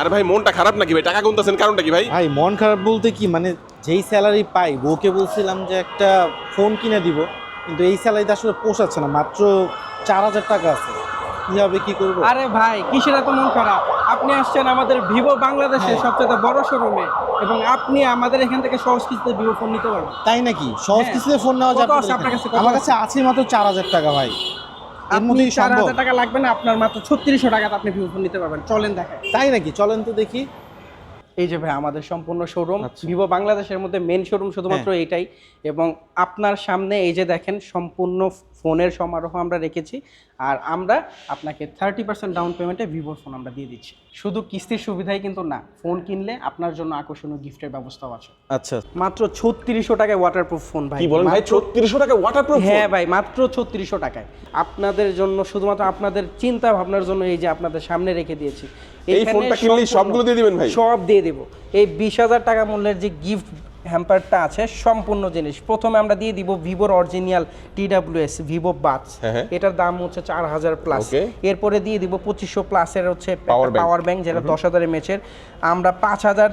আরে ভাই মনটা খারাপ নাকি ভাই? টাকা গুনতেছেন কারণটা কি ভাই? ভাই মন খারাপ বলতে কি মানে যেই স্যালারি পাই বউকে বলছিলাম যে একটা ফোন কিনে দিব কিন্তু এই স্যালারিতে আসলে পোষাচ্ছে না মাত্র চার হাজার টাকা আছে। কি হবে কি করব? আরে ভাই কিসের এত মন খারাপ? আপনি আসছেন আমাদের ভিভো বাংলাদেশের হ্যাঁ। সবচেয়ে বড় শোরুমে এবং আপনি আমাদের এখান থেকে সহজ কিস্তিতে ভিভো ফোন নিতে পারবেন। তাই নাকি? সহজ হ্যাঁ। কিস্তিতে ফোন নেওয়া যাবে আপনার কাছে? আমার কাছে আছে মাত্র চার হাজার টাকা ভাই। আপনি চার হাজার টাকা লাগবে না আপনার মাত্র ছত্রিশশো টাকাতে আপনি ভিভো ফোন নিতে পারবেন। চলেন দেখেন। তাই নাকি? চলেন তো দেখি। এই যে ভাই আমাদের সম্পূর্ণ শোরুম আচ্ছা। ভিভো বাংলাদেশের মধ্যে মেন শোরুম শুধুমাত্র এটাই এবং আপনার সামনে এই যে দেখেন সম্পূর্ণ ফোনের সমারোহ আমরা রেখেছি। আর আমরা আপনাকে থার্টি পার্সেন্ট ডাউন পেমেন্টে ভিভোর ফোন আমরা দিয়ে দিচ্ছি। শুধু কিস্তির সুবিধাই কিন্তু না ফোন কিনলে আপনার জন্য আকর্ষণীয় গিফটের ব্যবস্থাও আছে। আচ্ছা। মাত্র ছত্রিশশো টাকায় ওয়াটারপ্রুফ ফোন ভাই। বলেন ভাই? ছত্রিশশো টাকা ওয়াটারপ্রুফ হ্যাঁ ভাই মাত্র ছত্রিশশো টাকায়। আপনাদের জন্য শুধুমাত্র আপনাদের চিন্তা ভাবনার জন্য এই যে আপনাদের সামনে রেখে দিয়েছি। এই ফোনটা কিনলেই সবগুলো দিয়ে দিবেন ভাই? সব দিয়ে দেবো। এই বিশ হাজার টাকা মূল্যের যে গিফট হ্যাম্পারটা আছে সম্পূর্ণ জিনিস। প্রথমে আমরা দিয়ে দিব ভিভোর original TWS Vivo S Vivo বাস এটার দাম হচ্ছে চার হাজার প্লাস এরপরে দিয়ে দিব পঁচিশশো প্লাসের হচ্ছে পাওয়ার ব্যাংক যেটা দশ হাজারের মেচের আমরা পাঁচ হাজার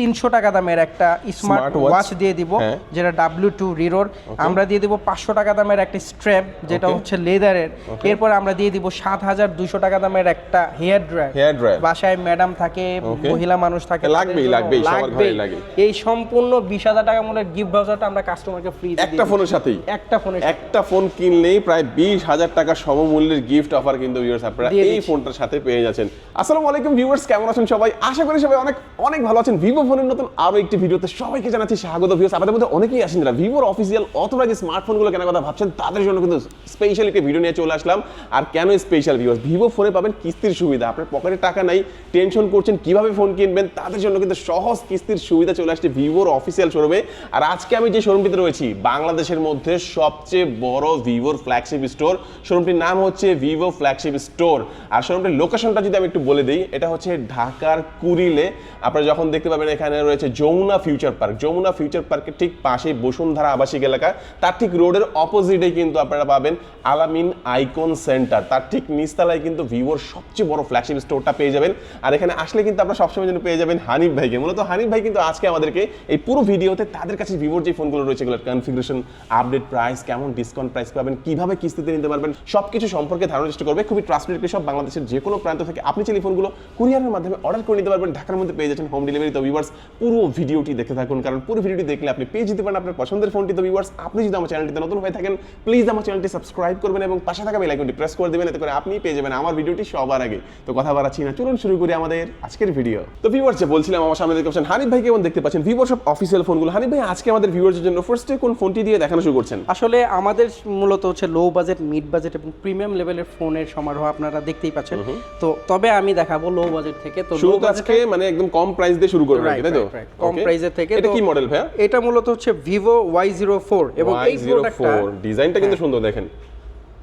তিনশো টাকা দামের একটা স্মার্ট ওয়াচ দিয়ে দিব হ্যাঁ। যেটা ডাব্লিউ টু রিরোর আমরা দিয়ে দিব পাঁচশো টাকা দামের একটা স্ট্র্যাপ যেটা হচ্ছে লেদারের এরপর আমরা দিয়ে দিব সাত হাজার দুশো টাকা দামের একটা হেয়ার ড্রায়ার Hair dryer। বাসায় ম্যাডাম থাকে মহিলা মানুষ থাকে লাগবেই, লাগবেই, সবার লাগবেই। লাগে। এই সম্পূর্ণ বিশ হাজার টাকা মূল্যের গিফট ভাউচারটা আমরা কাস্টমারকে ফ্রি একটা ফোনের সাথেই। একটা ফোনের একটা ফোন কিনলেই প্রায় বিশ হাজার টাকা সমমূল্যের গিফট অফার কিন্তু ভিউয়ার্স আপনারা এই ফোনটার সাথে পেয়ে যাচ্ছেন। আসসালামু আলাইকুম ভিউয়ার্স কেমন আছেন সবাই? আশা করি সবাই অনেক অনেক ভালো আছেন। ভিভো ফোনের নতুন আরও একটি ভিডিওতে সবাইকে জানাচ্ছি স্বাগত ভিউয়ার্স আপনাদের মধ্যে অনেকেই আছেন যারা ভিভোর অফিসিয়াল অথবা যে স্মার্টফোনগুলো কেনার কথা ভাবছেন, তাদের জন্য কিন্তু স্পেশাল একটি ভিডিও নিয়ে চলে আসলাম। আর কেন স্পেশাল ভিউয়ার্স ভিভো ফোনে পাবেন কিস্তির সুবিধা। আপনার পকেটে টাকা নাই টেনশন করছেন কীভাবে ফোন কিনবেন, তাদের জন্য কিন্তু সহজ কিস্তির সুবিধা চলে আসছে ভিভোর অফিসিয়াল শোরুমে আর আজকে আমি যে শোরুমটিতে রয়েছি, বাংলাদেশের মধ্যে সবচেয়ে বড় ভিভোর ফ্ল্যাগশিপ স্টোর শোরুমটির নাম হচ্ছে ভিভো ফ্ল্যাগশিপ স্টোর আর শোরুমটির লোকেশনটা যদি আমি একটু বলে দিই, এটা হচ্ছে ঢাকার কুরিলে আপনারা যখন দেখতে পাবেন এখানে রয়েছে Jamuna future park. Jamuna future পার্কের ঠিক পাশেই বসুন্ধরা আবাসিক এলাকা। তার ঠিক রোডের অপোজিটে কিন্তু আপনারা পাবেন আলামিন আইকন সেন্টার। তার ঠিক নিচতলায় কিন্তু ভিভোর সবচেয়ে বড় ফ্ল্যাগশিপ স্টোরটা পেয়ে যাবেন। আর এখানে আসলে কিন্তু আপনারা সবসময় জন্য পেয়ে যাবেন হানিফ ভাইকে। মূলত হানিফ ভাই কিন্তু আজকে আমাদেরকে এই পুরো ভিডিওতে তাদের কাছে ভিভোর যে ফোনগুলো রয়েছে, এগুলোর কনফিগারেশন আপডেট প্রাইস কেমন ডিসকাউন্ট প্রাইস পাবেন, কীভাবে কিস্তিতে নিতে পারবেন, সবকিছু সম্পর্কে ধারণার চেষ্টা করবে। খুবই ট্রাস্টেড সব বাংলাদেশের যে কোনো প্রান্ত থেকে আপনি চাইলে ফোনগুলো কুরিয়ারের মাধ্যমে অর্ডার করে নিতে পারবেন। ঢাকার মধ্যে পেয়ে যাচ্ছেন হোম ডেলিভারি তো ভিউয়ার্স পুরো ভিডিওটি দেখতে থাকুন। কারণ পুরো ভিডিওটি দেখলে আপনি পেয়ে যেতে পারেন আপনার পছন্দের ফোনটি তো ভিউয়ার্স আপনি যদি আমার চ্যানেলটিতে নতুন হয়ে থাকেন প্লিজ আমার চ্যানেলটি সাবস্ক্রাইব করবেন এবং পাশে থাকা বেল আইকনটি প্রেস করে দেবেন। এতে করে আপনি পেয়ে যাবেন আমার ভিডিওটি সবার আগে। তো কথা বাড়াচ্ছি না চলুন শুরু করি আমাদের আজকের ভিডিও তো ভিউয়ার্স যে বলছিলাম আমার সামনে দেখতে পাচ্ছেন হানিফ ভাই কেমন দেখতে পাচ্ছেন ভিভোর সব অফিসিয়াল ফোনগুলো হানিফ ভাই আজকে আমাদের ভিউয়ার্সের জন্য ফার্স্টে কোন ফোনটি দিয়ে দেখানো শুরু করছেন? আসলে আমাদের মূলত হচ্ছে লো বাজেট মিড বাজেট এবং প্রিমিয়াম লেভেলের ফোনের সমারোহ আপনারা দেখতেই পাচ্ছেন। তো তবে আমি দেখাবো লো বাজেট থেকে। তো budget আজকে মানে একদম কম প্রাইস দিয়ে শুরু করবেন। Right, তাই তো. কম. প্রাইসের থেকে এটা কি মডেল ভাইয়া এটা মূলত হচ্ছে ভিভো ওয়াই জিরো ফোর এবং এই প্রোডাক্টটা Y04 ডিজাইনটা কিন্তু সুন্দর দেখেন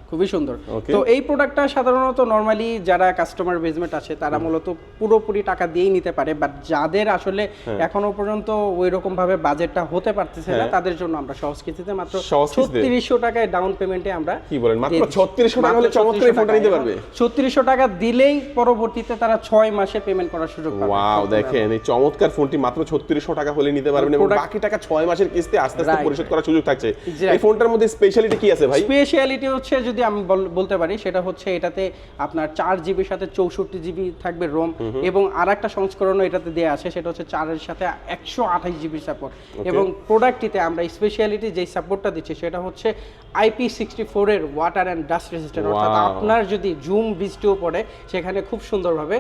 খুবই সুন্দর। তো এই প্রোডাক্টটা সাধারণত নর্মালি যারা কাস্টমার বেজমেন্ট আছে তারা মূলত পুরোপুরি টাকা দিয়েই নিতে পারে। বাট যাদের আসলে হ্যাঁ। এখনও পর্যন্ত ওই রকম ভাবে বাজেটটা হতে পারতেছে না হ্যাঁ। তাদের জন্য আমরা সহজ কিস্তিতে মাত্র সহজ কিস্তিতে? ছত্রিশশো টাকায় ডাউন পেমেন্টে আমরা কি বলেন? মাত্র দিয়ে 3600 টাকা হলে চমৎকার ফোনটা নিতে পারবে? ছত্রিশশো টাকা দিলেই পরবর্তীতে তারা ছয় মাসে পেমেন্ট করার সুযোগ পাবে। ওয়াও দেখেন এই চমৎকার ফোনটি মাত্র ছত্রিশশো টাকা হলে নিতে পারবেন এবং বাকি টাকা ছয় মাসের কিস্তি আস্তে আস্তে পরিশোধ করার সুযোগ থাকছে। এই ফোনটার মধ্যে স্পেশালিটি কি আছে ভাই? স্পেশালিটি হচ্ছে যদি আমি বলতে পারি সেটা হচ্ছে এটাতে আপনার চার জিবির সাথে চৌষট্টি জিবি থাকবে রোম এবং আর একটা সংস্করণও এটাতে দেওয়া আছে সেটা হচ্ছে চারের সাথে একশো আঠাশ জিবির সাপোর্ট এবং প্রোডাক্টটিতে আমরা স্পেশালিটি যে সাপোর্টটা দিচ্ছি সেটা হচ্ছে আইপি সিক্সটি ফোরের ওয়াটার অ্যান্ড ডাস্ট রেজিস্ট্যান্ট অর্থাৎ আপনার যদি জুম বৃষ্টিও পড়ে সেখানে খুব সুন্দরভাবে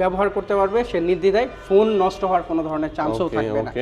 ব্যবহার করতে পারবে সে নির্দ্বিধায় ফোন নষ্ট হওয়ার কোনো ধরনের চান্সও থাকবে না।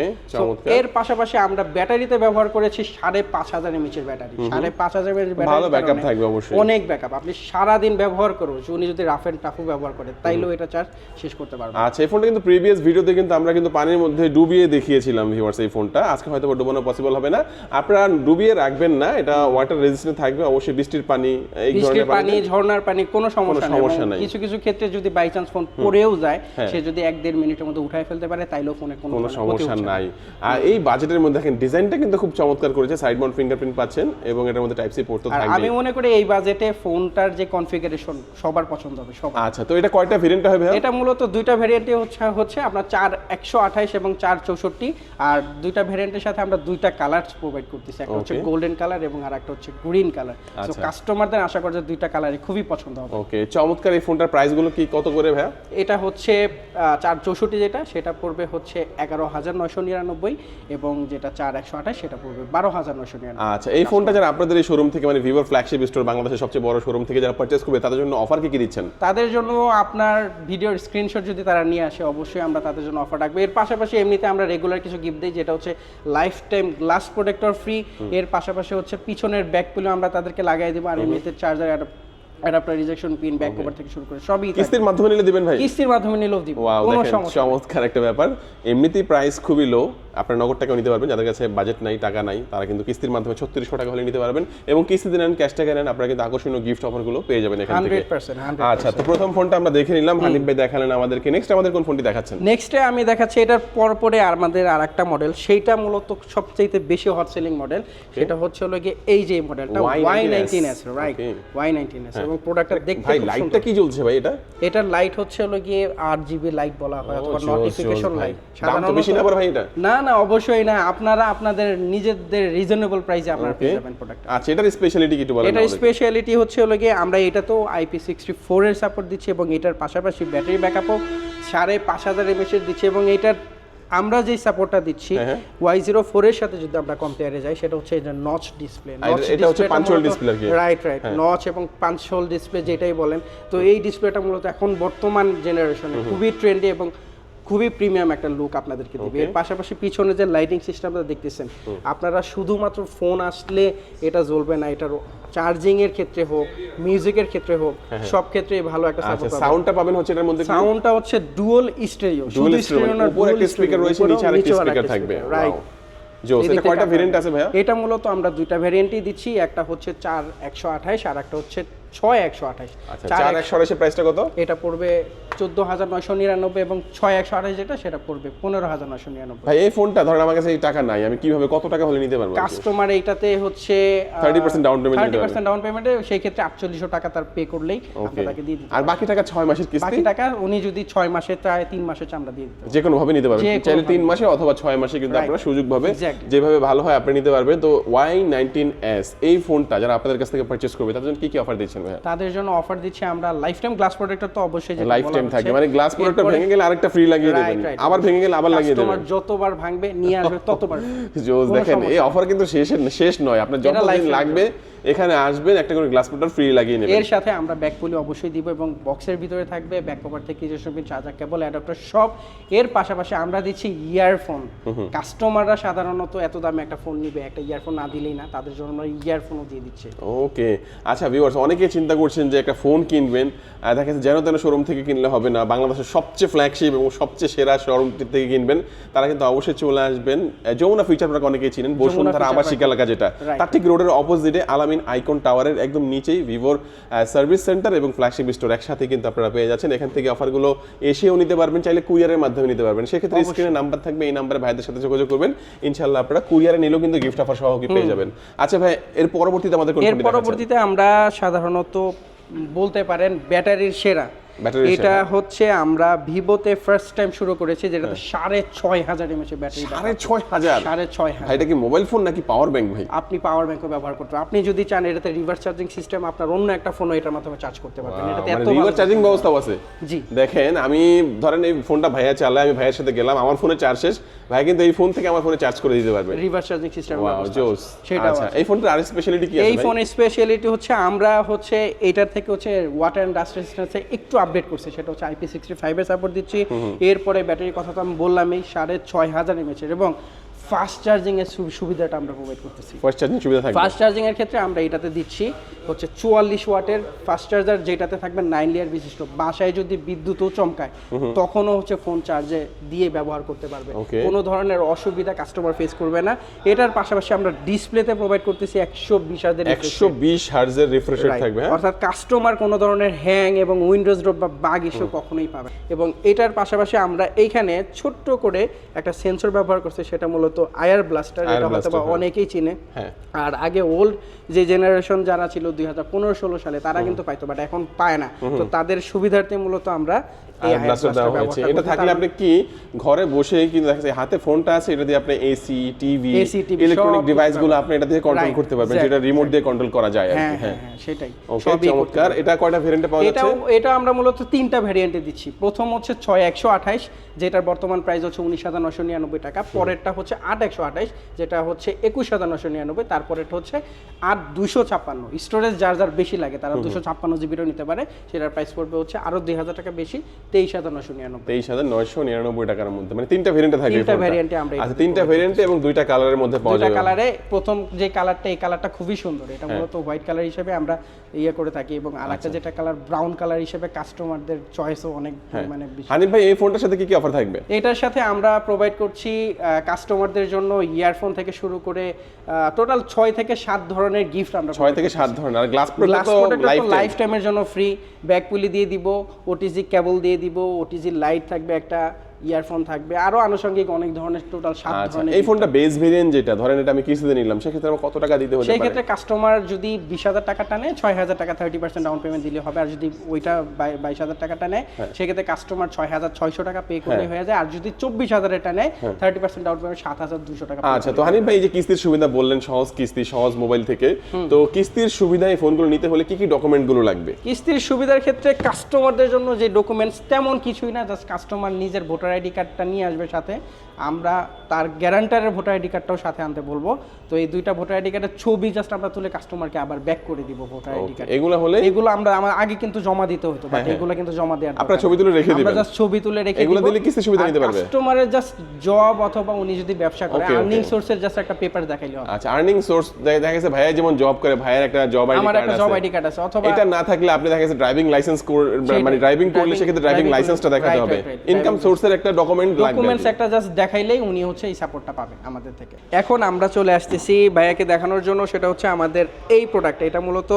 এর পাশাপাশি আমরা ব্যাটারিতে ব্যবহার করেছি সাড়ে পাঁচ হাজার এমএচের ব্যাটারি। সাড়ে পাঁচ হাজার ভালো backup থাকবে অবশ্যই। অনেক ব্যাকআপ আপনি সারাদিন ব্যবহার করুন উনি যদি রাফ এন্ড টাফও ব্যবহার করে তাইলেও এটা চার্জ শেষ করতে পারবে। আচ্ছা এই ফোনটা কিন্তু প্রিভিয়াস ভিডিওতে কিন্তু আমরা কিন্তু পানির মধ্যে ডুবিয়ে দেখিয়েছিলাম ভিউয়ার্স এই ফোনটা। আজকে হয়তো ডুবানো পসিবল হবে না। আপনারা ডুবিয়ে রাখবেন না এটা ওয়াটার রেজিস্ট্যান্ট থাকবে অবশ্যই বৃষ্টির পানি এই ধরনের পানি ঝর্ণার পানি কোনো সমস্যা নেই। সমস্যা নাই। কিছু কিছু ক্ষেত্রে যদি বাই চান্স ফোন পড়েও যায় হ্যাঁ। সে যদি এক দেড় মিনিটের মধ্যে উঠায় ফেলতে পারে তাইলেও ফোনে কোনো সমস্যা নাই। আর এই বাজেটের মধ্যে দেখেন ডিজাইনটা কিন্তু খুব চমৎকার করেছে সাইড মাউন্ট ফিঙ্গারপ্রিন্ট পাচ্ছেন এবং এটার মধ্যে টাইপ সি পোর্ট তো থাকবে আমি মনে করি এই বাজেটে ফোনটার যে কনফিগারেশন সবার পছন্দ হবে সবার। আচ্ছা তো এটা কয়টা ভেরিয়েন্ট হবে এটা মূলত দুইটা ভ্যারিয়েন্টে হচ্ছে হচ্ছে আপনার চার একশো আঠাইশ এবং চার চৌষট্টি আর দুইটা ভ্যারিয়েন্টের সাথে আমরা দুইটা কালার প্রোভাইড করতেছি একটা হচ্ছে গোল্ডেন কালার এবং আর একটা হচ্ছে গ্রিন কালার তো। কাস্টমারদের আশা করে যে দুইটা কালারই খুবই পছন্দ হবে। ওকে চমৎকার এই ফোনটার প্রাইসগুলো কি কত করে ভাইয়া? এটা হচ্ছে চার চৌষট্টি যেটা সেটা পড়বে হচ্ছে এগারো হাজার নয়শো নিরানব্বই এবং যেটা চার একশো আঠাশ সেটা পড়বে বারো হাজার নয়শো নিরানব্বই। আচ্ছা এই ফোনটা যারা আপনাদের এই শোরুম থেকে মানে ভিভোর ফ্ল্যাগশিপ স্টোর বাংলাদেশের সবচেয়ে বড় শোরুম থেকে যারা পারচেস করবে তাদের জন্য অফার কি কি দিচ্ছেন? তাদের জন্য আপনার ভিডিওর স্ক্রিনশট যদি তারা নিয়ে আসে অবশ্যই আমরা তাদের জন্য অফার রাখব। এর পাশাপাশি এমনিতে আমরা রেগুলার কিছু গিফট দিই যেটা হচ্ছে life time glass protector free এর পাশাপাশি হচ্ছে পিছনের পুলে আমরা তাদেরকে লাগাই দেবো আর এমনিতে charger adapter rejection pin back cover থেকে শুরু করে সবই। কিস্তির মাধ্যমে নিলে দিবেন ভাই? কিস্তির মাধ্যমে নিলেও দিব। কোনো সমস্যা চমৎকার একটা ব্যাপার। এমনিতেই প্রাইস খুবই লো আপনার নগদ টাকাও নিতে পারবেন যাদের কাছে বাজেট নাই টাকা নাই তারা কিন্তু কিস্তির মাধ্যমে ছত্রিশশো টাকা হলে নিতে পারবেন এবং কিস্তিতে নেন ক্যাশ টাকা নেন আপনারা কিন্তু আকর্ষণীয় গিফট অফারগুলো পেয়ে যাবেন এখান থেকে। 100%, 100% আচ্ছা তো প্রথম ফোনটা আমরা দেখে নিলাম। হানিফ ভাই দেখালেন আমাদেরকে। নেক্সট আমাদের কোন ফোনটি দেখাচ্ছেন? নেক্সটে আমি দেখাচ্ছি এটার পরপরে আমাদের আর একটা মডেল সেইটা মূলত সবচাইতে বেশি হট সেলিং মডেল সেটা হচ্ছে হলো গিয়ে এই যে মডেলটা Y19S Y nineteen S right. Y nineteen S এবং প্রোডাক্টটা দেখতে ভাই লাইটটা কি জ্বলছে ভাই এটা? এটার লাইট হচ্ছে হলো গিয়ে আট জিবি লাইট বলা হয় অথবা নোটিফিকেশন লাইট দাম তো বেশি না ভাই এটা? না না অবশ্যই না আপনারা আপনাদের নিজেদের রিজনেবল প্রাইসে আপনারা পেয়ে যাবেন প্রোডাক্ট আচ্ছা এটার স্পেশালিটি কি একটু বলেন এটার স্পেশালিটি হচ্ছে হলো গিয়ে আমরা এটা তো আইপি সিক্সটি ফোরের সাপোর্ট দিচ্ছি এবং এটার পাশাপাশি ব্যাটারি ব্যাকআপও সাড়ে পাঁচ হাজার এমএসের দিচ্ছি এবং এটার আমরা যেই সাপোর্টটা দিচ্ছি। ওয়াই জিরো ফোরের সাথে যদি আমরা কম্পেয়ারে যাই সেটা হচ্ছে এটা নচ ডিসপ্লে এটা- এটা হচ্ছে আর কি। Right right. নচ এবং পাঁচ হোল ডিসপ্লে যেটাই বলেন তো এই ডিসপ্লেটা মূলত এখন বর্তমান জেনারেশনে খুবই ট্রেন্ডি এবং খুবই প্রিমিয়াম একটা লুক আপনাদেরকে দিবে। এর পাশাপাশি পিছনে যে লাইটিং সিস্টেমটা দেখতেছেন আপনারা শুধুমাত্র ফোন আসলে এটা জ্বলবে না এটার চার্জিং এর ক্ষেত্রে হোক মিউজিকের ক্ষেত্রে হোক সব ক্ষেত্রে ভালো একটা সাপোর্ট সাউন্ডটা পাবেন। হচ্ছে এটার মধ্যে সাউন্ডটা হচ্ছে ডুয়াল স্টেরিও ডুয়াল স্পিকার উপরে একটা স্পিকার রয়েছে নিচে আরেকটা স্পিকার থাকবে। রাইট এটা কয়টা ভেরিয়েন্ট আছে ভাইয়া? এটা মূলত আমরা দুইটা ভেরিয়েন্টই দিচ্ছি একটা হচ্ছে চার একশো আঠাইশ আর একটা হচ্ছে ছয় একশো আঠাইশ আচ্ছা চার একশো আড়াইশের প্রাইসটা কত? এটা পড়বে চোদ্দ হাজার নয়শো নিরানব্বই এবং ছয় একশো আঠাইশ যেটা সেটা পড়বে। পনেরো হাজার নয়শো নিরানব্বই। ভাই এই ফোনটা ধরেন আমার কাছে এই টাকা নাই আমি কীভাবে কত টাকা হলে নিতে পারব কাস্টমার এইটাতে হচ্ছে 30% down payment দিতে থার্টি পার্সেন্ট ডাউন পেমেন্টে সেই ক্ষেত্রে আটচল্লিশশো টাকা তার পে করলেই আমরা দিয়ে দিতে আর বাকি টাকা ছয় মাসের কিস্তি? বাকি টাকা উনি যদি ছয় মাসে চায় তিন মাসে আমরা দিয়ে দিতে যে কোনো ভাবে নিতে পারবেন। চাইলে তিন মাসে অথবা ছয় মাসে কিন্তু আপনারা সুযোগ ভাবে যেভাবে ভালো হয় আপনি নিতে পারবেন। তো ওয়াই নাইনটিন এস এই ফোনটা যারা আপনাদের কাছ থেকে পারচেস করবে তাদের জন্য কি কি অফার দিচ্ছেন তাদের জন্য অফার দিচ্ছি আমরা লাইফ টাইম গ্লাস প্রোটেক্টর তো অবশ্যই লাইফ টাইম থাকে। মানে গ্লাস প্রোডাক্টটা ভেঙে গেলে আরেকটা ফ্রি লাগিয়ে দেবেন। আবার ভেঙে গেলে আবার লাগিয়ে দেবেন। যতবার ভাঙবে নিয়ে আসবে ততবার জোস দেখেন এই অফার কিন্তু শেষ শেষ নয়। আপনার যতদিন লাগবে এখানে আসবেন একটা করে গ্লাস প্রোডাক্ট ফ্রি লাগিয়ে নেবেন। এর সাথে আমরা ব্যাক পুলি অবশ্যই দিব এবং বক্সের ভিতরে থাকবে ব্যাক কভার থেকে চার্জার কেবল অ্যাডাপ্টার সব। এর পাশাপাশি আমরা দিচ্ছি ইয়ারফোন কাস্টমাররা সাধারণত এত দামে একটা ফোন নিবে একটা ইয়ারফোন না দিলেই না তাদের জন্য আমরা ইয়ারফোনও দিয়ে দিচ্ছি। ওকে আচ্ছা ভিউয়ার্স অনেকেই চিন্তা করছেন যে একটা ফোন কিনবেন দেখা যাচ্ছে যেন তেন শোরুম থেকে কিনলে হবে না। বাংলাদেশের সবচেয়ে ফ্ল্যাগশিপ এবং সবচেয়ে সেরা শোরুম থেকে কিনবেন। তারা কিন্তু অবশ্যই চলে আসবেন। যমুনা ফিউচার পার্ক অনেকেই চিনেন। বসুন্ধরা আবাসিক এলাকা যেটা। তার ঠিক রোডের অপোজিটে আলামিন আইকন টাওয়ারের একদম নিচেই ভিভোর সার্ভিস সেন্টার এবং ফ্ল্যাগশিপ স্টোর একসাথে কিন্তু আপনারা পেয়ে যাচ্ছেন। এখান থেকে অফারগুলো এসেও নিতে পারবেন চাইলে কুরিয়ারের মাধ্যমে নিতে পারবেন। সেক্ষেত্রে স্ক্রিনে নাম্বার থাকবে এই নাম্বারে ভাইদের সাথে যোগাযোগ করবেন। ইনশাল্লাহ আপনারা কুরিয়ারে নিলেও কিন্তু গিফট অফার সহ কি পেয়ে যাবেন। আচ্ছা ভাই এর পরবর্তীতে আমাদের এর পরবর্তীতে আমরা সাধারণত বলতে পারেন ব্যাটারির সেরা। এটা হচ্ছে আমরা ভিভোতে ফার্স্ট টাইম শুরু করেছি যেটাতে সাড়ে ছয় হাজার এমএচ ব্যাটারি সাড়ে ছয় হাজার? সাড়ে ছয় হাজার। এটা কি মোবাইল ফোন নাকি পাওয়ার ব্যাংক ভাই? আপনি পাওয়ার ব্যাংকও ব্যবহার করতে আপনি যদি চান এটাতে রিভার্স চার্জিং সিস্টেম আপনার অন্য একটা ফোনও এটার মাধ্যমে চার্জ করতে পারবেন। এটাতে মানে এত রিভার ভালো- চার্জিং ব্যবস্থাও আছে। জি। দেখেন আমি ধরেন এই ফোনটা ভাইয়া চালায় আমি ভাইয়ের সাথে গেলাম আমার ফোনে চার্জ শেষ। ভাই কিন্তু এই ফোন থেকে আমার ফোনে চার্জ করে দিতে পারবে। রিভার্স চার্জিং সিস্টেম জোস। সেটা আচ্ছা এই ফোনটার আর স্পেশালিটি কি আছে এই? ফোনের স্পেশালিটি হচ্ছে আমরা হচ্ছে এটার থেকে হচ্ছে ওয়াটার অ্যান্ড ডাস্ট রেজিস্ট্যান্সে একটু আপডেট করছি সেটা হচ্ছে আইপি সিক্সটি ফাইভের সাপোর্ট দিচ্ছি। এরপরে ব্যাটারির কথা তো আমি বললামই সাড়ে ছয় হাজার এমএচের এবং ফাস্ট চার্জিং এর সুবিধাটা আমরা প্রোভাইড করতেছি। ফার্স্ট চার্জিং সুবিধা থাকবে? ফাস্ট চার্জিং এর ক্ষেত্রে আমরা এটাতে দিচ্ছি হচ্ছে চুয়াল্লিশ ওয়াটের ফাস্ট চার্জার যেটাতে থাকবে নাইন লেয়ার বিশিষ্ট। বাসায় যদি বিদ্যুৎও চমকায় তখনও হচ্ছে ফোন চার্জে দিয়ে ব্যবহার করতে পারবে। কোনো ধরনের অসুবিধা কাস্টমার ফেস করবে না। এটার পাশাপাশি আমরা ডিসপ্লেতে প্রোভাইড করতেছি একশো বিশ হাজার একশো বিশ হার্জের রিফ্রেশ রেট থাকবে হ্যাঁ? অর্থাৎ কাস্টমার কোনো ধরনের হ্যাং এবং উইন্ডোজ ড্রপ বা বাগ ইস্যু কখনোই পাবে। এবং এটার পাশাপাশি আমরা এইখানে ছোট্ট করে একটা সেন্সর ব্যবহার করছি সেটা মূলত মূলত আয়ার ব্লাস্টার এটা হয়তো বা হ্যাঁ। অনেকেই চিনে। হ্যাঁ। আর আগে ওল্ড যে জেনারেশন যারা ছিল দুই হাজার পনেরো ষোলো সালে তারা কিন্তু পাইতো বাট এখন পায় না। তো তাদের সুবিধার্থে মূলত আমরা এটা থাকলে আপনি কি ঘরে বসে কিন্তু হাতে ফোনটা আছে এটা দিয়ে আপনি এসি টিভি ইলেকট্রনিক সব ডিভাইসগুলো আপনি এটা দিয়ে কন্ট্রোল করতে পারবেন যেটা রিমোট দিয়ে কন্ট্রোল করা যায় আর হ্যাঁ হ্যাঁ সেটাই ওকে চমৎকার। এটা কয়টা ভেরিয়েন্টে পাওয়া যাচ্ছে? এটাও এটা আমরা মূলত তিনটা ভ্যারিয়েন্টে দিচ্ছি। প্রথম হচ্ছে ছয় একশো আঠাইশ যেটার বর্তমান প্রাইস হচ্ছে উনিশ হাজার নশো নিরানব্বই টাকা। পরেরটা হচ্ছে আট একশো আঠাইশ যেটা হচ্ছে একুশ হাজার নশো নিরানব্বই তারপরেরটা হচ্ছে আট দুশো ছাপ্পান্ন। স্টোরেজ যার যার বেশি লাগে তারা দুশো ছাপ্পান্ন জিবিরও নিতে পারে সেটার প্রাইস পড়বে হচ্ছে আরও দুই হাজার টাকা বেশি তেইশ হাজার নশো নিরানব্বই। তেইশ হাজার নয়শো নিরানব্বই টাকার মধ্যে মানে তিনটা ভেরিয়েন্টে থাকে তিনটা এ আমরা আচ্ছা তিনটা ভেরিয়েন্টে এবং দুইটা কালারের মধ্যে পাওয়া যাবে। কালারে প্রথম যে কালারটা এই কালারটা খুবই সুন্দর। এটা মূলত হোয়াইট কালার হিসেবে আমরা ইয়ে করে থাকি এবং আরেকটা যেটা কালার ব্রাউন কালার হিসেবে কাস্টমারদের চয়েসও অনেক হ্যাঁ। মানে হানিফ ভাই এই ফোনটার সাথে কি কি অফার থাকবে? এটার সাথে আমরা প্রোভাইড করছি কাস্টমারদের জন্য ইয়ারফোন থেকে শুরু করে টোটাল ছয় থেকে সাত ধরনের গিফট আমরা ছয় থেকে সাত ধরনের আর গ্লাস লাইফ লাইফ টাইমের জন্য ফ্রি ব্যাক পুলি দিয়ে দিব ওটিজি কেবল দিয়ে দিব ওটিজি লাইট থাকবে একটা ইয়ারফোন থাকবে। আরও আনুষঙ্গিক অনেক ধরনের টোটাল সাত আচ্ছা ধরনের এই ফোনটা বেস ভেরিয়েন্ট যেটা ধরেন এটা আমি কিস্তিতে নিলাম সেক্ষেত্রে আমার কত টাকা দিতে হতে সেই ক্ষেত্রে কাস্টমার যদি বিশ হাজার টাকাটা নেয় ছয় হাজার টাকা থার্টি পার্সেন্ট ডাউন পেমেন্ট দিলে হবে আর যদি ওইটা বাই- বাইশ হাজার টাকাটা নেয় সেক্ষেত্রে কাস্টমার ছয় হাজার ছয়শো টাকা পে করলে হ্যাঁ। হয়ে যায় আর যদি চব্বিশ হাজারেরটা নেয় থার্টি পার্সেন্ট ডাউন পেমেন্ট সাত হাজার দুশো টাকা আচ্ছা তো হানিফ ভাই এই যে কিস্তির সুবিধা বললেন সহজ কিস্তি সহজ মোবাইল থেকে তো কিস্তির সুবিধা এই ফোনগুলো নিতে হলে কি কি ডকুমেন্টগুলো লাগবে? কিস্তির সুবিধার ক্ষেত্রে কাস্টমারদের জন্য যে ডকুমেন্টস তেমন কিছুই না জাস্ট কাস্টমার নিজের ভোটার আইডি কার্ডটা নিয়ে আসবে সাথে আমরা তার গ্যারান্টারের ভোটার আইডি কার্ডটাও সাথে আনতে বলব তো এই দুইটা ভোটার আইডি কার্ডের ছবি জাস্ট আমরা তুলে কাস্টমারকে আবার ব্যাক করে দিব ভোটার আইডি কার্ড এগুলো হলে এগুলো আমরা আমার আগে কিন্তু জমা দিতে হতো বাট এগুলো কিন্তু জমা দেওয়ার আপনার ছবি তুলে রেখে আমরা দিবেন জাস্ট ছবি তুলে রেখে এগুলো দিলে কিস্তির সুবিধা নিতে পারবে? কাস্টমারের জাস্ট জব অথবা উনি যদি ব্যবসা করে. আর্নিং সোর্সের জাস্ট একটা পেপার দেখাইলে আচ্ছা আর্নিং সোর্স দেখা গেছে ভাইয়া যেমন জব করে ভাইয়ের একটা জব আইডি কার্ড আছে আমার একটা জব আইডি কার্ড আছে অথবা এটা না থাকলে আপনি দেখা গেছে ড্রাইভিং লাইসেন্স। মানে ড্রাইভিং করলে সেক্ষেত্রে ড্রাইভিং লাইসেন্সটা দেখাতে হবে. ইনকাম সোর্সের একটা ডকুমেন্ট ডকুমেন্টস একটা জাস্ট দেখাইলেই উনি হচ্ছে এই সাপোর্টটা পাবে আমাদের থেকে। এখন আমরা চলে আসতেছি ভাইয়াকে দেখানোর জন্য সেটা হচ্ছে আমাদের এই প্রোডাক্ট এটা মূলত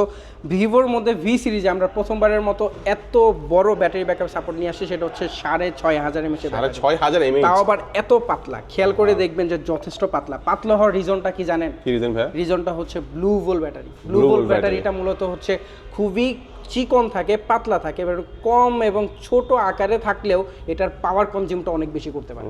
ভিভোর মধ্যে ভি সিরিজে আমরা প্রথমবারের মতো এত বড় ব্যাটারি ব্যাকআপ সাপোর্ট নিয়ে আসছি সেটা হচ্ছে সাড়ে ছয় হাজার এমএচ সাড়ে ছয় হাজার এমএইচ তাও আবার এত পাতলা। খেয়াল করে দেখবেন যে যথেষ্ট পাতলা। পাতলা হওয়ার রিজনটা কি জানেন? কি রিজন ভাইয়া? রিজনটা হচ্ছে ব্লু ভোল ব্যাটারি ব্লু ভোল ব্যাটারিটা মূলত হচ্ছে খুবই চিকন থাকে, পাতলা থাকে, এবার কম এবং ছোট আকারে থাকলেও এটার পাওয়ার কনজিউমটা অনেক বেশি করতে পারে।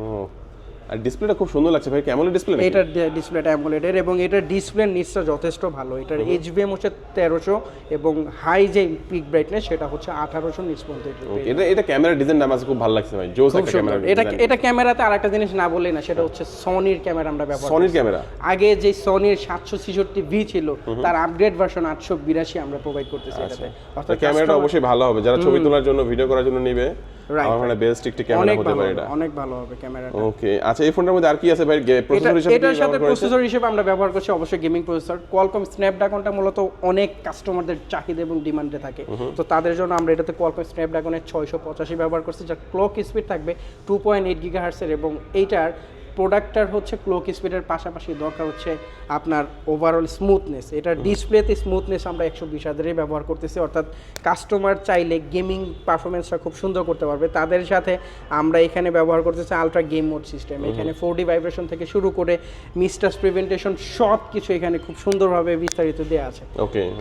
আর ডিসপ্লেটা খুব সুন্দর লাগছে ভাই ডিসপ্লে এটার ডিসপ্লেটা অ্যামোলেডের এবং এটার ডিসপ্লে যথেষ্ট ভালো। এটার এইচবিএম হচ্ছে তেরোশো এবং হাই যে পিক ব্রাইটনেস সেটা হচ্ছে আঠারোশো পর্যন্ত এটা এটা ক্যামেরা ডিজাইন আমার খুব ভালো লাগছে ভাই জোস একটা ক্যামেরা এটা এটা ক্যামেরাতে আর একটা জিনিস না বললেই না সেটা হচ্ছে সনির ক্যামেরা আমরা ব্যবহার সনির ক্যামেরা আগে যে সনির সাতশো ছেষট্টি ভি ছিল তার আপগ্রেড ভার্সন আটশো বিরাশি আমরা প্রোভাইড করতেছি এটাতে। তো অর্থাৎ ক্যামেরাটা অবশ্যই ভালো হবে যারা ছবি তোলার জন্য ভিডিও করার জন্য নিবে আমার বেস্ট একটি ক্যামেরা অনেক হতে ভালো পারে হবে, এটা। অনেক ভালো হবে ক্যামেরাটা ওকে আচ্ছা এই ফোনটার মধ্যে আর কি আছে ভাই? প্রসেসর হিসেবে এটার সাথে প্রসেসর হিসেবে আমরা ব্যবহার করছি অবশ্যই গেমিং প্রসেসর কোয়ালকম স্ন্যাপড্রাগনটা মূলত অনেক কাস্টমারদের চাহিদা এবং ডিমান্ডে থাকে। তো তাদের জন্য আমরা এটাতে কোয়ালকম স্ন্যাপড্রাগনের ছয়শো পঁচাশি ব্যবহার করছি। যার ক্লক স্পিড থাকবে টু পয়েন্ট এইট গিগাহার্সের এবং এইটার প্রোডাক্টটার হচ্ছে ক্লক স্পিডের পাশাপাশি দরকার হচ্ছে আপনার ওভারঅল স্মুথনেস এটার ডিসপ্লেতে স্মুথনেস আমরা একশো বিশ হাজারেই ব্যবহার করতেছি অর্থাৎ কাস্টমার চাইলে গেমিং পারফরমেন্সটা খুব সুন্দর করতে পারবে। তাদের সাথে আমরা এখানে ব্যবহার করতেছি আলট্রা গেম মোড সিস্টেম এখানে ফোর ডি ভাইব্রেশন থেকে শুরু করে মিস্টাস প্রিভেন্টেশন সব কিছু এখানে খুব সুন্দরভাবে বিস্তারিত দেওয়া আছে।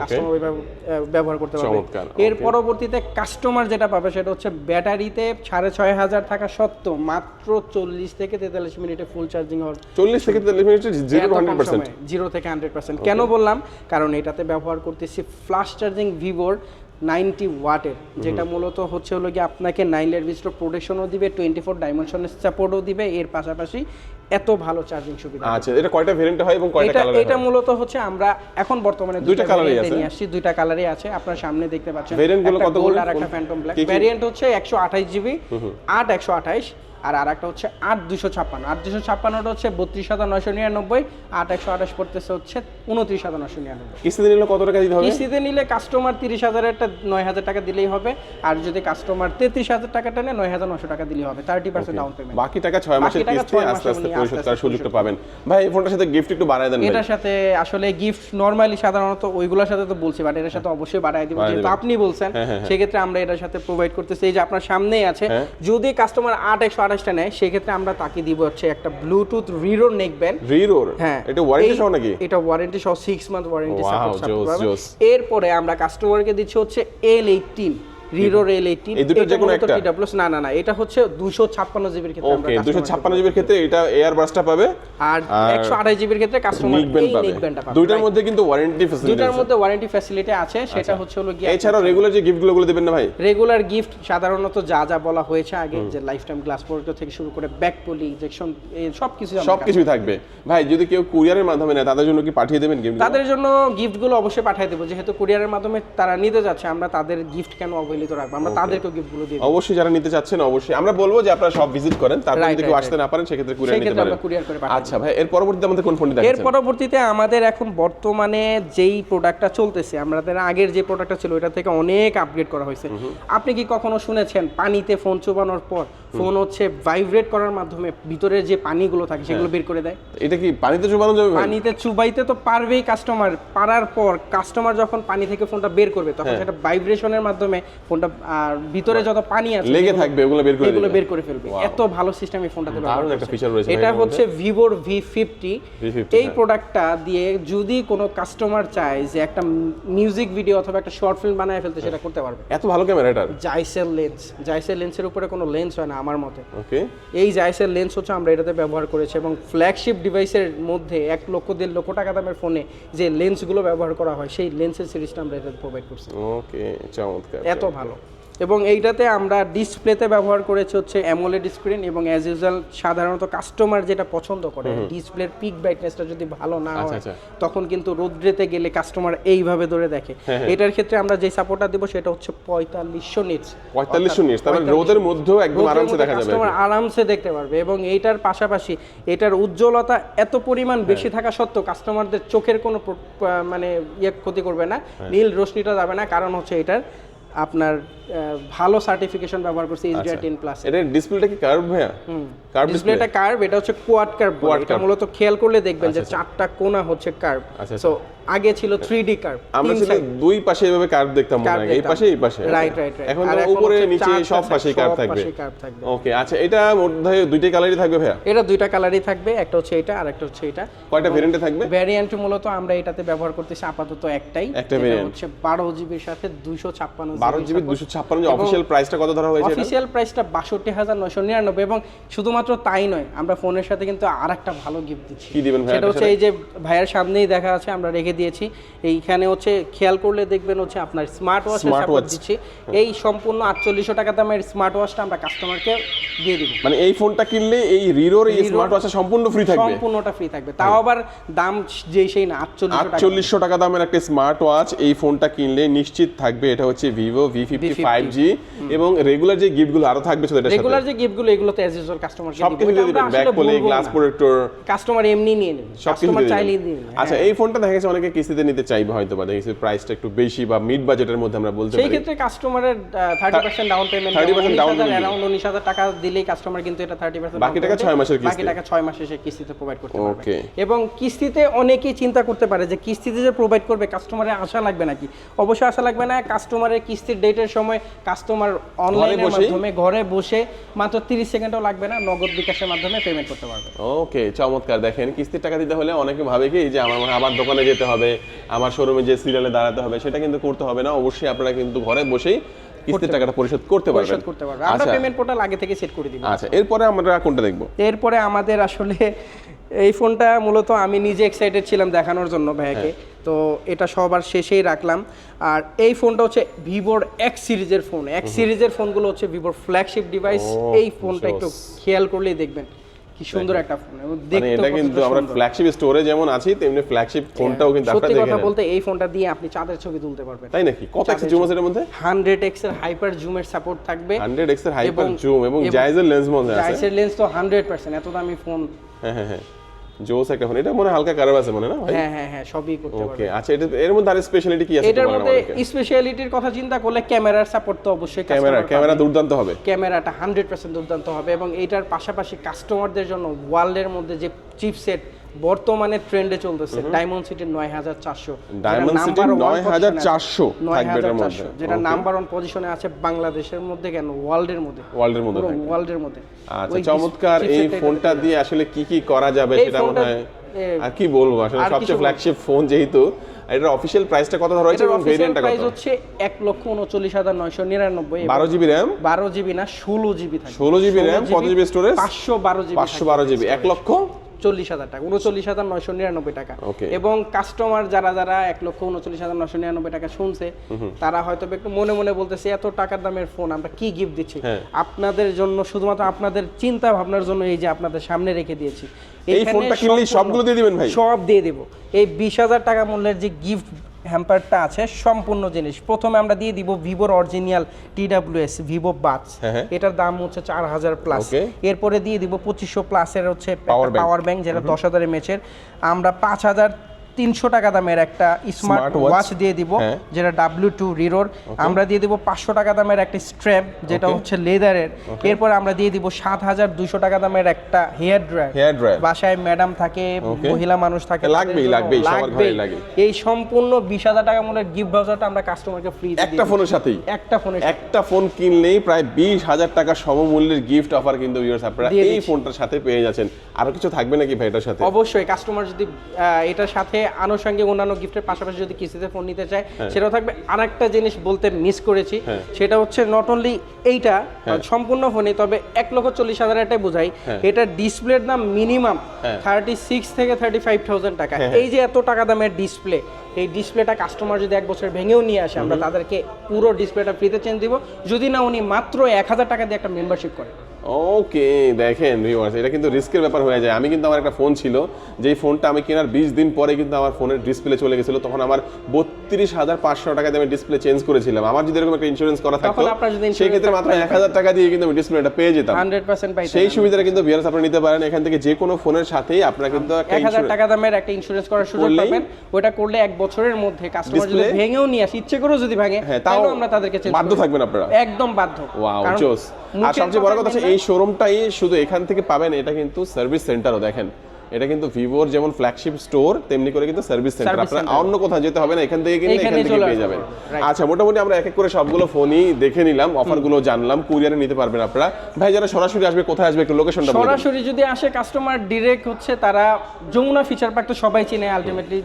কাস্টমার ব্যবহার করতে পারবে। এর পরবর্তীতে কাস্টমার যেটা পাবে সেটা হচ্ছে ব্যাটারিতে সাড়ে ছয় হাজার থাকা সত্ত্বেও মাত্র চল্লিশ থেকে তেতাল্লিশ মিনিটে ফুল চার্জিং হওয়ার চল্লিশ থেকে তেতাল্লিশ মিনিটের জিরো হান্ড্রেড পার্সেন্ট জিরো থেকে হান্ড্রেড পার্সেন্ট কেন বললাম? কারণ এটাতে ব্যবহার করতেছি ফ্লাশ চার্জিং ভিভোর নাইনটি ওয়াটের যেটা মূলত হচ্ছে হলো গিয়ে আপনাকে নাইন নাইলের ভিতর প্রোটেকশনও দিবে টোয়েন্টি ফোর ডাইমেনশনের সাপোর্টও দিবে এর পাশাপাশি এত ভালো চার্জিং সুবিধা আচ্ছা এটা কয়টা ভেরিয়েন্ট হয় এবং কয়টা কালার এটা মূলত হচ্ছে আমরা এখন বর্তমানে দুইটা colour-ই আছে? নিয়ে আসছি দুইটা কালারই আছে। আপনার সামনে দেখতে পাচ্ছেন। Variant গুলো কত গোল্ড? আর একটা ফ্যান্টম ব্ল্যাক কি? হচ্ছে একশো আঠাশ জিবি আট একশো আঠাইশ আর আর একটা হচ্ছে আট দুশো ছাপ্পান্ন। আট দুশো ছাপ্পান্নটা হচ্ছে বত্রিশ হাজার নয়শো নিরানব্বই আট একশো আঠাশ পড়তেছে হচ্ছে উনত্রিশ হাজার নয়শো নিরানব্বই। কিস্তিতে নিলে কত টাকা দিতে হবে? কিস্তিতে নিলে কাস্টমার তিরিশ হাজারেরটা নয় হাজার টাকা দিলেই হবে আর যদি কাস্টমার তেত্রিশ হাজার টাকাটা নেয় নয় হাজার নশো টাকা দিলেই হবে থার্টি পার্সেন্ট ডাউন পেমেন্ট বাকি টাকা ছয় মাসের কিস্তি আস্তে আস্তে পরিশোধ করার সুযোগটা পাবেন। ভাই এই ফোনটার সাথে গিফট একটু বাড়ায় দেন এটার সাথে আসলে গিফট নর্মালি সাধারণত ওইগুলোর সাথে তো বলছি বাট এটার সাথে অবশ্যই বাড়াই দিব বাড়ায় যেহেতু আপনি বলছেন হ্যাঁ, হ্যাঁ, হ্যাঁ। সেক্ষেত্রে আমরা এটার সাথে প্রোভাইড করতেছি। এই যে আপনার সামনেই আছে হ্যাঁ। যদি কাস্টমার আট একশো আঠাশটা নেয় সেক্ষেত্রে আমরা তাকে দিব হচ্ছে একটা ব্লুটুথ রিরো নেক ব্যান্ড রিরোর হ্যাঁ। এটা ওয়ারেন্টি সহ নাকি? এটা ওয়ারেন্টি সহ সিক্স মান্থ ওয়ারেন্টি সাপোর্ট। এরপরে আমরা কাস্টমারকে দিচ্ছি হচ্ছে এল এইটিন রিরোর এল এইটিন এই দুটোর যেকোনো একটা? না না না এটা হচ্ছে দুশো ছাপ্পান্ন জিবির ক্ষেত্রে আমরা ওকে দুশো customer কে ছাপ্পান্ন জিবির ক্ষেত্রে এটা এয়ার বাসটা পাবে। আর আর একশো আঠাশ জিবির ক্ষেত্রে কাস্টমার এই পাবে। পাবে দুইটার মধ্যে কিন্তু ওয়ারেন্টি ফ্যাসিলিটি দুইটার মধ্যে ওয়ারেন্টি ফ্যাসিলিটি আছে সেটা হচ্ছে হলো গিয়ে এছাড়াও রেগুলার যে গিফটগুলো গুলো দিবেন না ভাই? রেগুলার গিফট সাধারণত যা যা বলা হয়েছে আগে যে লাইফ টাইম গ্লাস প্রোডাক্ট থেকে শুরু করে ব্যাক পলি ইনজেকশন সব কিছু সব কিছুই থাকবে। ভাই যদি কেউ কুরিয়ারের মাধ্যমে নেয় তাদের জন্য কি পাঠিয়ে দেবেন গিফট তাদের জন্য গিফটগুলো অবশ্যই পাঠিয়ে দেবো। যেহেতু কুরিয়ারের মাধ্যমে তারা নিতে যাচ্ছে আমরা তাদের গিফট কেন অবহেলিত রাখব আমরা তাদেরকেও গিফটগুলো দিব। অবশ্যই যারা নিতে চাচ্ছেন অবশ্যই। আমরা বলব যে আপনারা সব ভিজিট করেন তারপর যদি কেউ আসতে না পারেন সেক্ষেত্রে কুরিয়ার নিতে পারেন। কুরিয়ার করে আচ্ছা ভাই এর পরবর্তীতে আমাদের কোন ফোনটি দেখাচ্ছেন এর পরবর্তীতে আমাদের এখন বর্তমানে যেই প্রোডাক্টটা চলতেছে আমাদের আগের যে প্রোডাক্টটা ছিল ওটা থেকে অনেক আপগ্রেড করা হয়েছে। আপনি কি কখনো শুনেছেন পানিতে ফোন চোবানোর পর ফোন হচ্ছে ভাইব্রেট করার মাধ্যমে ভিতরের যে পানিগুলো থাকে সেগুলো বের করে দেয়? এটা কি পানিতে চুবানো যাবে পানিতে চুবাইতে তো পারবেই কাস্টমার পারার পর কাস্টমার যখন পানি থেকে ফোনটা বের করবে তখন হ্যাঁ। সেটা ভাইব্রেশনের মাধ্যমে ফোনটা আর ভিতরে যত পানি আছে লেগে থাকবে ওগুলো বের করে এগুলো বের করে ফেলবে। এত ভালো সিস্টেম এই ফোনটাতে ব্যবহার দারুণ একটা feature রয়েছে এটা হচ্ছে ভিভোর ভি ফিফটি V50, এই হ্যাঁ। প্রোডাক্টটা দিয়ে যদি কোনো কাস্টমার চায় যে একটা মিউজিক ভিডিও অথবা একটা শর্ট ফিল্ম বানায় ফেলতে সেটা করতে পারবে। এত ভালো ক্যামেরা এটার? জাইসেল লেন্স জাইসেল লেন্সের উপরে কোনো লেন্স হয় না আমার মতে। ওকে এই জাইসের লেন্স হচ্ছে আমরা এটাতে ব্যবহার করেছি এবং ফ্ল্যাগশিপ ডিভাইসের মধ্যে এক লক্ষ দেড় লক্ষ টাকা দামের ফোনে যে লেন্সগুলো ব্যবহার করা হয় সেই লেন্সের সিরিজটা আমরা এটাতে প্রোভাইড করছি। ওকে চমৎকার এত ভালো এবং এইটাতে আমরা ডিসপ্লেতে ব্যবহার করেছি হচ্ছে অ্যামোলেড স্ক্রিন এবং অ্যাজ ইউজুয়াল সাধারণত কাস্টমার যেটা পছন্দ করে ডিসপ্লের পিক ব্রাইটনেসটা যদি ভালো না আচ্ছা, হয় আচ্ছা। তখন কিন্তু রোদ্রেতে গেলে কাস্টমার এইভাবে ধরে দেখে হ্যাঁ, এটার ক্ষেত্রে আমরা যে সাপোর্টটা দেবো সেটা হচ্ছে পঁয়তাল্লিশশো নিটস পঁয়তাল্লিশশো নিটস তার মানে রোদের মধ্যেও একদম আরামসে দেখা যাবে কাস্টমার আরামসে দেখতে পারবে এবং এইটার পাশাপাশি এটার উজ্জ্বলতা এত পরিমাণ হ্যাঁ। বেশি থাকা সত্ত্বেও কাস্টমারদের চোখের কোনো মানে ইয়ে ক্ষতি করবে না হ্যাঁ। নীল রশ্মিটা যাবে না কারণ হচ্ছে এটার আপনার ভালো সার্টিফিকেশন ব্যবহার করছে এইচডিআর টেন প্লাস এটা ডিসপ্লেটা কি কার্ভ ভাইয়া? কার্ভ ডিসপ্লেটা কার্ভ এটা হচ্ছে কোয়াড কার্ভ এটা মূলত খেয়াল করলে দেখবেন যে চারটা কোণা হচ্ছে কার্ভ আচ্ছা, সো আগে ছিল থ্রি ডি কার্ভ আমরা ছিল দুই পাশে এভাবে কার্ভ দেখতাম মনে হয়। এই পাশে এই পাশে। Right, right, right. এখন উপরে নিচে সব সব কার্ভ থাকবে। ওকে আচ্ছা এটা মধ্যে দুইটা কালারই থাকবে ভাইয়া? এটা দুইটা কালারই থাকবে একটা হচ্ছে এটা আর একটা হচ্ছে এটা। কয়টা ভেরিয়েন্টে থাকবে? ভ্যারিয়েন্ট মূলত আমরা এটাতে ব্যবহার করতেছি আপাতত একটাই। একটা variant। হচ্ছে বারো জিবির সাথে দুইশো ছাপ্পান্ন বারো জিবি দুশো ছাপ্পান্ন অফিসিয়াল প্রাইসটা কত ধরা হয়েছে অফিসিয়াল প্রাইসটা বাষট্টি হাজার নয়শো নিরানব্বই এবং শুধুমাত্র তাই নয় আমরা ফোনের সাথে কিন্তু আর একটা ভালো গিফট দিচ্ছি। কি দিবেন সেটা হচ্ছে এই যে ভাইয়ের সামনেই দেখা আছে আমরা রেখে দিয়েছি। এইখানে হচ্ছে খেয়াল করলে দেখবেন হচ্ছে আপনার স্মার্ট ওয়াচ সাপোর্ট দিচ্ছি। এই সম্পূর্ণ আটচল্লিশশো টাকা দামের স্মার্ট ওয়াচটা আমরা কাস্টমারকে দিয়ে দিব। মানে এই ফোনটা কিনলে এই রিরোর এই স্মার্ট ওয়াচটা সম্পূর্ণ ফ্রি থাকবে। সম্পূর্ণটা ফ্রি থাকবে। তাও আবার দাম যেই সেই না আটচল্লিশশো টাকা। দামের একটা স্মার্ট ওয়াচ এই ফোনটা কিনলে নিশ্চিত থাকবে এটা হচ্ছে Vivo V fifty five G এবং রেগুলার যে গিফটগুলো আরও থাকবে সেটা রেগুলার যে গিফটগুলো এগুলো তো অ্যাজ ইউজুয়াল কাস্টমারকে সব কিছু দিয়ে দিবেন back poly glass protector customer এমনি নিয়ে নেবে। সব কিছু দিয়ে চাইলেই দিবেন। আচ্ছা এই ফোনটা দেখা গেছে অনেকে কিস্তিতে নিতে চাইবে হয়তো বা দেখেছি প্রাইসটা একটু বেশি বা মিড বাজেটের মধ্যে আমরা বলতে সেই ক্ষেত্রে কাস্টমারের thirty percent down payment 30% down payment around উনিশ টাকা দিলেই কাস্টমার কিন্তু এটা থার্টি পার্সেন্ট বাকি টাকা ছয় মাসের বাকি কিস্তি। টাকা ছয় মাসে সে কিস্তিতে প্রোভাইড করতে পারবে। এবং কিস্তিতে অনেকেই চিন্তা করতে পারে যে কিস্তিতে যে প্রোভাইড করবে কাস্টমারের আশা লাগবে নাকি? অবশ্যই আশা লাগবে না কাস্টমারের কিস্তির ডেটের সময় কাস্টমার অনলাইনের মাধ্যমে ঘরে বসে মাত্র তিরিশ সেকেন্ডও লাগবে না নগদ বিকাশের মাধ্যমে পেমেন্ট করতে পারবে। ওকে চমৎকার। দেখেন কিস্তির টাকা দিতে হলে অনেকে ভাবে কি যে আমার আবার দোকানে যেতে হবে আমার শোরুমে যে সিরিয়ালে দাঁড়াতে হবে সেটা কিন্তু করতে হবে না। অবশ্যই আপনারা কিন্তু ঘরে বসেই কিস্তির টাকাটা পরিশোধ করতে পারবেন। পরিশোধ করতে পারবে আমরা আচ্ছা। পেমেন্ট পোর্টাল আগে থেকে সেট করে দিব। আচ্ছা এরপরে আমরা কোনটা দেখব? এরপরে আমাদের আসলে এই ফোনটা মূলত আমি নিজে এক্সাইটেড ছিলাম দেখানোর জন্য ভাইয়াকে। হ্যাঁ। তো এটা সবার শেষেই রাখলাম। আর এই ফোনটা হচ্ছে ভিভোর এক্স সিরিজের ফোন। এক্স সিরিজের ফোনগুলো হচ্ছে ভিভোর ফ্ল্যাগশিপ ডিভাইস এই ফোনটা একটু খেয়াল করলেই দেখবেন কি সুন্দর একটা ফোন এবং মানে দেখতে এটা কিন্তু আমরা ফ্ল্যাগশিপ স্টোরে যেমন আছি তেমনি ফ্ল্যাগশিপ ফোনটাও কিন্তু সত্যি আপনারা কথা বলতে এই ফোনটা দিয়ে আপনি চাঁদের ছবি তুলতে পারবেন। তাই নাকি? কত এক্স জুম আছে এর মধ্যে? হান্ড্রেড এক্সের হাইপার জুমের সাপোর্ট থাকবে। 100 এক্সের হাইপার জুম এবং জাইজের লেন্স মধ্যে আছে। জাইসের লেন্স তো হান্ড্রেড পার্সেন্ট এত দামি ফোন হ্যাঁ হ্যাঁ হ্যাঁ। জোস একটা এটা মনে হালকা কারার আছে মনে না ভাই? হ্যাঁ হ্যাঁ হ্যাঁ সবই করতে পারবে। ওকে আচ্ছা এটা এর মধ্যে আর স্পেশালিটি কি আছে এটার মধ্যে স্পেশালিটির কথা চিন্তা করলে ক্যামেরার সাপোর্ট তো অবশ্যই ক্যামেরা ক্যামেরা। দুর্দান্ত হবে। ক্যামেরাটা হান্ড্রেড পার্সেন্ট দুর্দান্ত হবে এবং এটার পাশাপাশি কাস্টমারদের জন্য ওয়ার্ল্ডের মধ্যে যে চিপসেট বর্তমানে ট্রেন্ডে চলতেছে ডায়মন্ড সিটি নয় হাজার চারশো City 9400 থাকবে এটার মধ্যে। যেটা নাম্বার ওয়ান পজিশনে আছে বাংলাদেশের মধ্যে কেন? ওয়ার্ল্ডের মধ্যে। ওয়ার্ল্ডের মধ্যে। ওয়ার্ল্ডের মধ্যে। আচ্ছা চমৎকার এই ফোনটা দিয়ে আসলে কি কি করা যাবে সেটা মনে হয় আর কি বলব? আসলে সবচেয়ে ফ্ল্যাগশিপ ফোন যেহেতু এটার অফিসিয়াল প্রাইসটা কত ধরা হয়েছে এবং ভেরিয়েন্টটা প্রাইস কত? হচ্ছে এক লক্ষ উনচল্লিশ হাজার নয়শো নিরানব্বই বারো জিবি র্যাম বারো জিবি না ষোলো জিবি থাকে। 16 GB RAM, কত storage? পাঁচশো বারো জিবি পাঁচশো বারো জিবি। এক লক্ষ? চল্লিশ হাজার টাকা উনচল্লিশ হাজার নয়শো নিরানব্বই টাকা। এবং কাস্টমার যারা যারা এক লক্ষ উনচল্লিশ হাজার নয়শো নিরানব্বই টাকা শুনছে তারা হয়তো একটু মনে মনে বলতেছে এত টাকার দামের ফোন আমরা কি গিফট দিচ্ছি? হ্যাঁ। আপনাদের জন্য শুধুমাত্র আপনাদের চিন্তা ভাবনার জন্য এই যে আপনাদের সামনে রেখে দিয়েছি। এই ফোনটা কিনলে সবগুলো দিয়ে দিবেন ভাই? সব দিয়ে দেবো। এই বিশ হাজার টাকা মূল্যের যে গিফট হ্যাম্পারটা আছে সম্পূর্ণ জিনিস। প্রথমে আমরা দিয়ে দিব ভিভোর original T W S Vivo বাস এটার দাম হচ্ছে চার হাজার প্লাস এরপরে দিয়ে দিব পঁচিশশো প্লাসের হচ্ছে পাওয়ার ব্যাংক যেটা দশ হাজারের মেচের আমরা পাঁচ হাজার তিনশো টাকা দামের একটা স্মার্ট ওয়াচ দিয়ে দিব হ্যাঁ। যেটা ডাব্লিউ টু রিরোর আমরা দিয়ে দিব পাঁচশো টাকা দামের একটা স্ট্র্যাপ যেটা হচ্ছে লেদারের এরপর আমরা দিয়ে দিব সাত হাজার দুশো টাকা দামের একটা হেয়ার ড্রায়ার হেয়ার ড্রায়ার বাসায় ম্যাডাম থাকে মহিলা মানুষ থাকে লাগবেই, তাদের জন্য লাগবেই। এই সম্পূর্ণ বিশ হাজার টাকা মূল্যের গিফট ভাউচারটা আমরা কাস্টমারকে ফ্রি একটা ফোনের সাথেই। একটা ফোনের একটা ফোন কিনলেই প্রায় বিশ হাজার টাকা সমমূল্যের গিফট অফার কিন্তু ভিউয়ার্স আপনারা এই ফোনটার সাথে পেয়ে যাচ্ছেন। আরও কিছু থাকবে নাকি ভাই এটার সাথে? অবশ্যই কাস্টমার যদি এটার সাথে আনুষঙ্গিক অন্যান্য গিফটের পাশাপাশি যদি কিস্তিতে ফোন নিতে চায় সেটাও থাকবে আর একটা জিনিস বলতে মিস করেছি হ্যাঁ। সেটা হচ্ছে নট অনলি এইটা হ্যাঁ। সম্পূর্ণ ফোনে তবে এক লক্ষ চল্লিশ হাজার এটাই বোঝাই হ্যাঁ। এটা ডিসপ্লের দাম মিনিমাম হ্যাঁ। থার্টি সিক্স থেকে থার্টি ফাইভ থাউজেন্ড টাকা হ্যাঁ, এই যে এত টাকা দামের ডিসপ্লে এই ডিসপ্লেটা কাস্টমার যদি এক বছর ভেঙেও নিয়ে আসে আমরা তাদেরকে পুরো ডিসপ্লেটা ফ্রিতে চেঞ্জ দিব যদি না উনি মাত্র এক হাজার টাকা দিয়ে একটা মেম্বারশিপ করে ওকে দেখেন ভিউয়ার্স এটা কিন্তু রিস্কের ব্যাপার হয়ে যায়। আমি কিন্তু আমার একটা ফোন ছিল, যেই ফোনটা আমি কেনার বিশ দিন পরে কিন্তু আমার ফোনের ডিসপ্লে চলে গেছিল, তখন আমার বত্রিশ হাজার পাঁচশো টাকা দিয়ে আমি ডিসপ্লে চেঞ্জ করেছিলাম। আমার যদি এরকম একটা ইন্স্যুরেন্স করা থাকতো সেই ক্ষেত্রে মাত্র এক হাজার টাকা দিয়ে কিন্তু আমি ডিসপ্লেটা পেয়ে যেতাম। হান্ড্রেড পার্সেন্ট সেই সুবিধাটা কিন্তু আপনারা নিতে পারেন। এখান থেকে যে কোনো ফোনের সাথেই আপনারা কিন্তু এক হাজার টাকা দামের একটা ইন্স্যুরেন্স করার সুযোগ পাবেন। ওটা করলে এক বছরের মধ্যে কাস্টমার যদি ভেঙেও নিয়ে আসে ইচ্ছে করেও যদি ভাঙে হ্যাঁ তাও আমরা তাদেরকে বাধ্য থাকবেন আপনারা। একদম বাধ্য। ওয়াও জোস আর সবচেয়ে বড় কথা হচ্ছে এই শোরুমটাই শুধু এখান থেকে পাবেন এটা কিন্তু সার্ভিস সেন্টারও দেখেন। এটা কিন্তু ভিভোর যেমন ফ্ল্যাগশিপ স্টোর তেমনি করে কিন্তু সার্ভিস সেন্টার আপনার অন্য কোথাও যেতে হবে না এখান থেকে এইখানে এখান থেকে পেয়ে যাবেন। আচ্ছা মোটামুটি আমরা এক এক করে সবগুলো ফোনই দেখে নিলাম অফারগুলো জানলাম কুরিয়ারে নিতে পারবেন আপনারা। ভাই যারা সরাসরি আসবে কোথায় আসবে একটু লোকেশনটা সরাসরি যদি আসে কাস্টমার ডিরেক্ট হচ্ছে তারা যমুনা ফিচার পার্ক তো সবাই চিনে আলটিমেটলি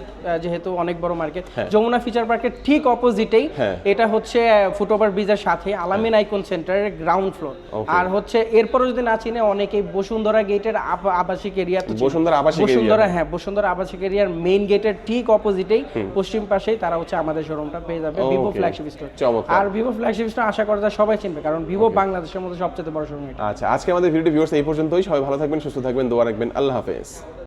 যেহেতু অনেক বড় মার্কেট যমুনা ফিচার পার্কের ঠিক অপোজিটেই হ্যাঁ। এটা হচ্ছে ফুটওভার ব্রিজের সাথে আলামিন আইকন সেন্টারের গ্রাউন্ড ফ্লোর আর হচ্ছে এরপরও যদি না চিনে অনেকেই বসুন্ধরা গেটের আবাসিক এরিয়া বসুন্ধরা আবাসিক বসুন্ধরা হ্যাঁ বসুন্ধরা আবাসিক এরিয়ার মেইন গেটের ঠিক অপোজিটেই পশ্চিম পাশেই তারা হচ্ছে আমাদের শোরুমটা পেয়ে যাবে ভিভো. ফ্ল্যাগশিপ স্টোর আর ভিভো ফ্ল্যাগশিপ স্টোর আশা করা যায় সবাই চিনবে কারণ ভিভো বাংলাদেশের মধ্যে সবচেয়ে বড় শোরুম এটা। আচ্ছা আজকে আমাদের ভিডিও ভিউয়ার্স এই পর্যন্তই। সবাই ভালো থাকবেন সুস্থ থাকবেন দোয়া রাখবেন। আল্লাহ হাফেজ।